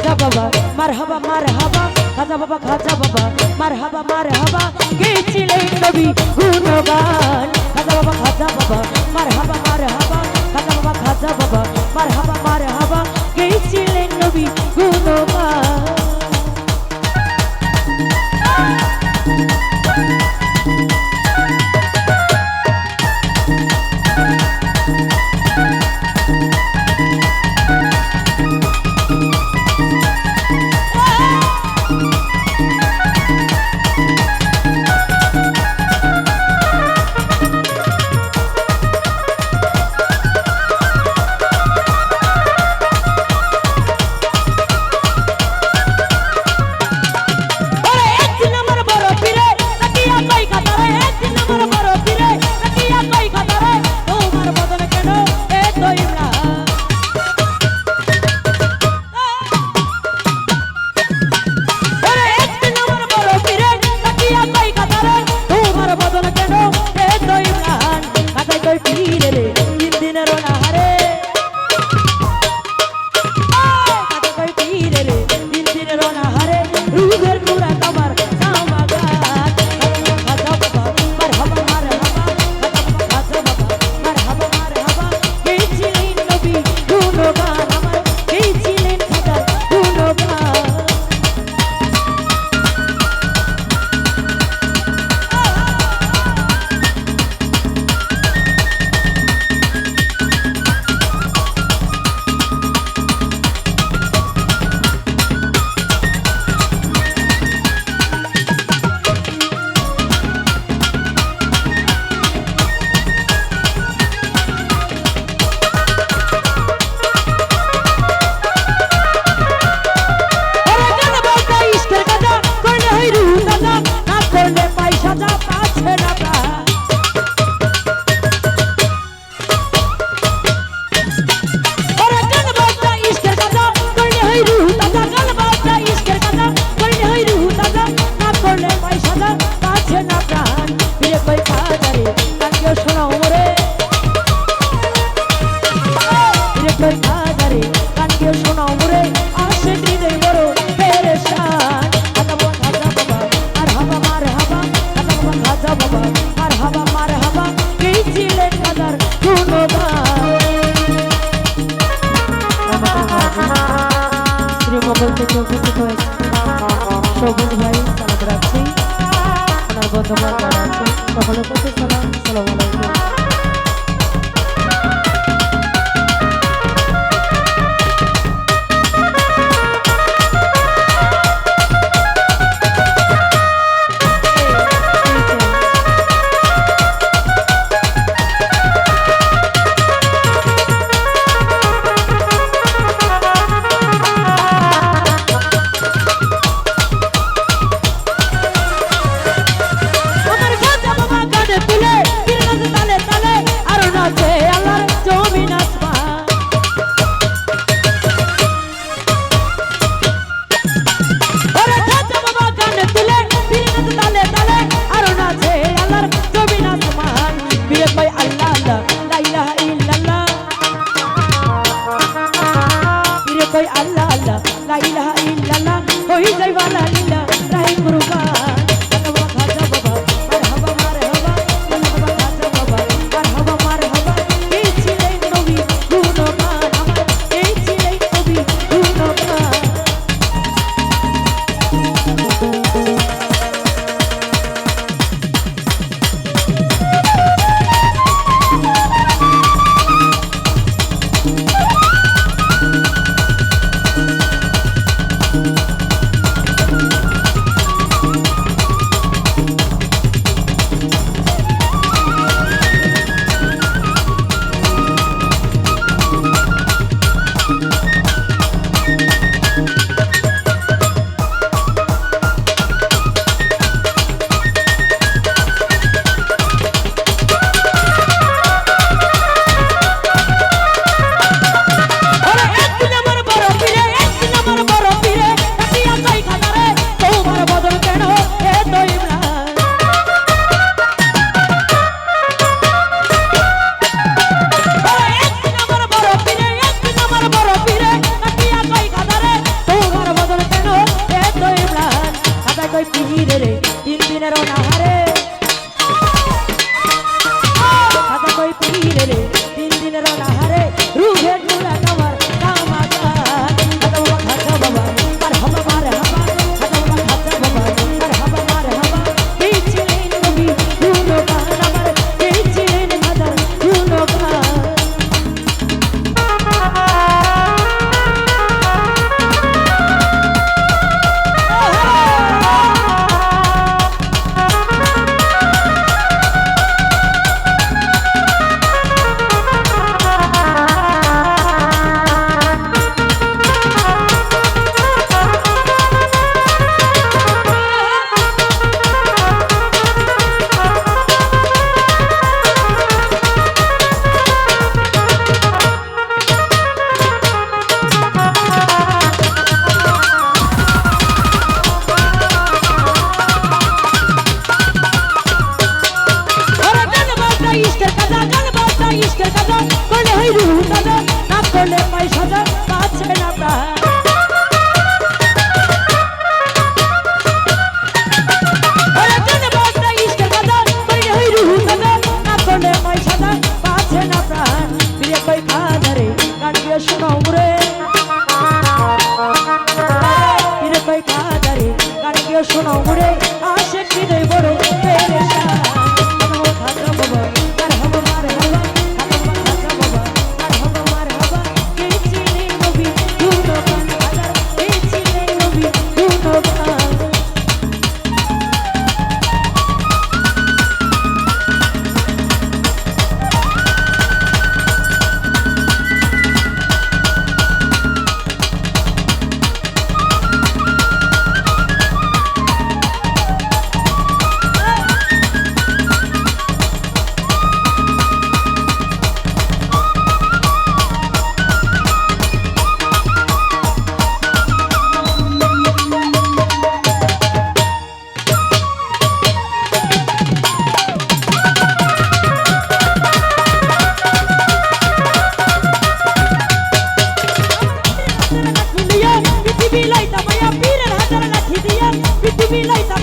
খাজা বাবা মার হাবা মার হাবা খাজা বাবা খাজা বাবা মার হাবা মার হাবা গেছিলেন নবী গুণগান খাজা বাবা খাজা বাবা মার হাবা মার হাবা খাজা বাবা খাজা বাবা মার হাবা মার হাবা গেছিলেন নবী গুণগান আসসালাম আলাইকুম। quiero শোনাউরে উড়ে পৃথিবী লাইতা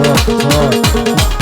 Boa, boa.